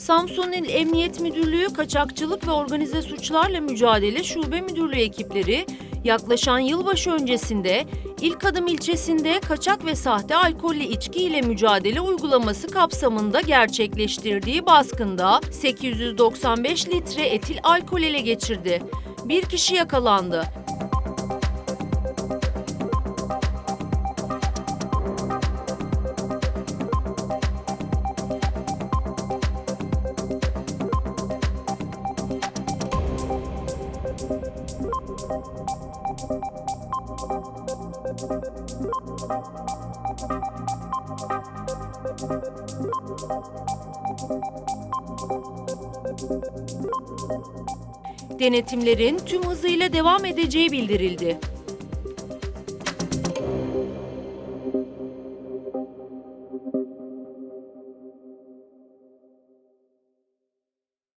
Samsun Emniyet Müdürlüğü Kaçakçılık ve Organize Suçlarla Mücadele Şube Müdürlüğü ekipleri yaklaşan yılbaşı öncesinde İlk Adım ilçesinde kaçak ve sahte alkollü içki ile mücadele uygulaması kapsamında gerçekleştirdiği baskında 895 litre etil alkol ele geçirdi. Bir kişi yakalandı. Denetimlerin tüm hızıyla devam edeceği bildirildi.